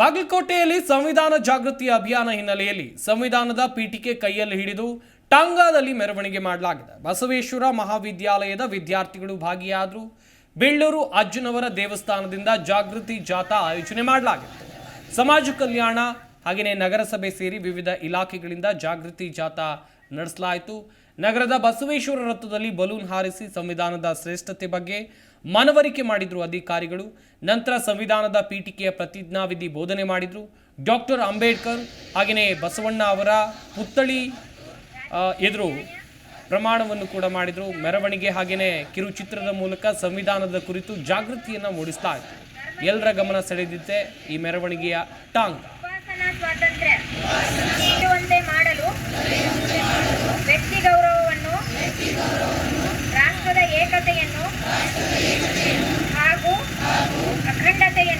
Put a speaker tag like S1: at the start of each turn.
S1: ಬಾಗಲಕೋಟೆಯಲ್ಲಿ ಸಂವಿಧಾನ ಜಾಗೃತಿ ಅಭಿಯಾನ ಹಿನ್ನೆಲೆಯಲ್ಲಿ ಸಂವಿಧಾನದ ಪೀಠಿಕೆ ಕೈಯಲ್ಲಿ ಹಿಡಿದು ಟಾಂಗಾದಲ್ಲಿ ಮೆರವಣಿಗೆ ಮಾಡಲಾಗಿದೆ. ಬಸವೇಶ್ವರ ಮಹಾವಿದ್ಯಾಲಯದ ವಿದ್ಯಾರ್ಥಿಗಳು ಭಾಗಿಯಾದರು. ಬೆಳ್ಳೂರು ಅಜ್ಜನವರ ದೇವಸ್ಥಾನದಿಂದ ಜಾಗೃತಿ ಜಾಥಾ ಆಯೋಜನೆ ಮಾಡಲಾಗಿತ್ತು. ಸಮಾಜ ಕಲ್ಯಾಣ, ಹಾಗೆಯೇ ನಗರಸಭೆ ಸೇರಿ ವಿವಿಧ ಇಲಾಖೆಗಳಿಂದ ಜಾಗೃತಿ ಜಾಥಾ ನಡೆಸಲಾಯಿತು. ನಗರದ ಬಸವೇಶ್ವರ ವೃತ್ತದಲ್ಲಿ ಬಲೂನ್ ಹಾರಿಸಿ ಸಂವಿಧಾನದ ಶ್ರೇಷ್ಠತೆ ಬಗ್ಗೆ ಮನವರಿಕೆ ಮಾಡಿದರು ಅಧಿಕಾರಿಗಳು. ನಂತರ ಸಂವಿಧಾನದ ಪೀಠಿಕೆಯ ಪ್ರತಿಜ್ಞಾವಿಧಿ ಬೋಧನೆ ಮಾಡಿದರು. ಡಾಕ್ಟರ್ ಅಂಬೇಡ್ಕರ್ ಹಾಗೆಯೇ ಬಸವಣ್ಣ ಅವರ ಪುತ್ಥಳಿ ಎದುರು ಪ್ರಮಾಣವನ್ನು ಕೂಡ ಮಾಡಿದರು. ಮೆರವಣಿಗೆ ಹಾಗೆಯೇ ಕಿರುಚಿತ್ರದ ಮೂಲಕ ಸಂವಿಧಾನದ ಕುರಿತು ಜಾಗೃತಿಯನ್ನು ಮೂಡಿಸ್ತಾ ಇತ್ತು ಎಲ್ಲರ ಗಮನ ಸೆಳೆದಿದ್ದೆ ಈ ಮೆರವಣಿಗೆಯ ಟಾಂಗ್.
S2: ಏಕತೆಯನ್ನು ಹಾಗೂ ಅಖಂಡತೆಯನ್ನು